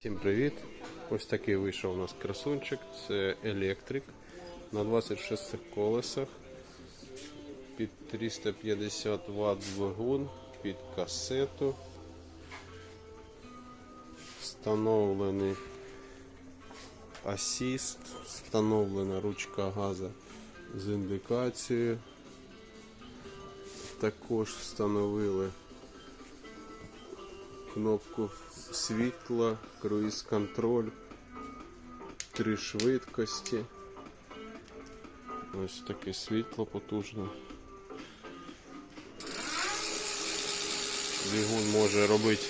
Всім привіт! Ось такий вийшов у нас красунчик. Це електрик на 26 колесах під 350 Вт двигун, під касету. Встановлений асіст, встановлена ручка газу з індикацією. Також встановили кнопку світла, круїз контроль, три швидкості. Ось таке світло потужне. Двигун може робити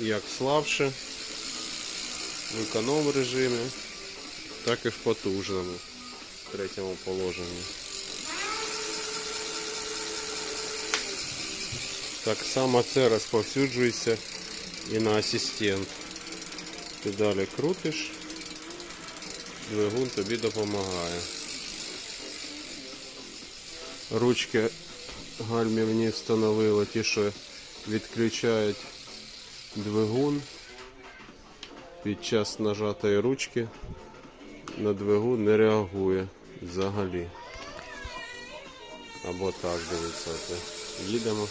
як слабше в економ режимі, так і в потужному третьому положенні. Так само це розповсюджується і на асистент. Ти далі крутиш, двигун тобі допомагає. Ручки гальмівні встановили ті, що відключають двигун під час нажатої ручки на двигун не реагує взагалі. Або так дивіться. Їдемо.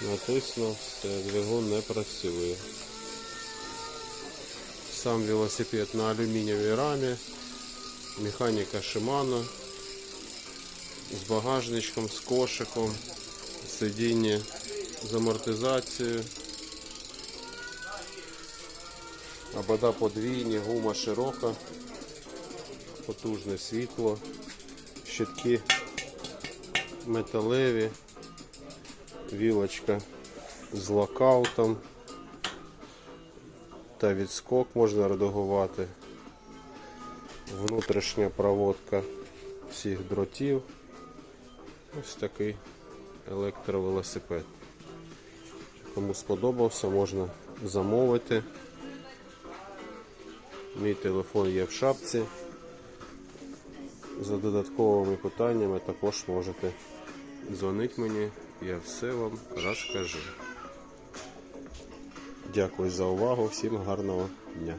Написано, все, двигун не працює. Сам велосипед на алюмінієвій рамі, механіка Shimano з багажничком, з кошиком, сидіння з амортизацією. Обода подвійні, гума широка, потужне світло, щитки металеві вілочка з локаутом та відскок можна редагувати. Внутрішня проводка всіх дротів. Ось такий електровелосипед. Кому сподобався, можна замовити. Мій телефон є в шапці. За додатковими питаннями також можете дзвонити мені, я все вам розкажу. Дякую за увагу, всім гарного дня.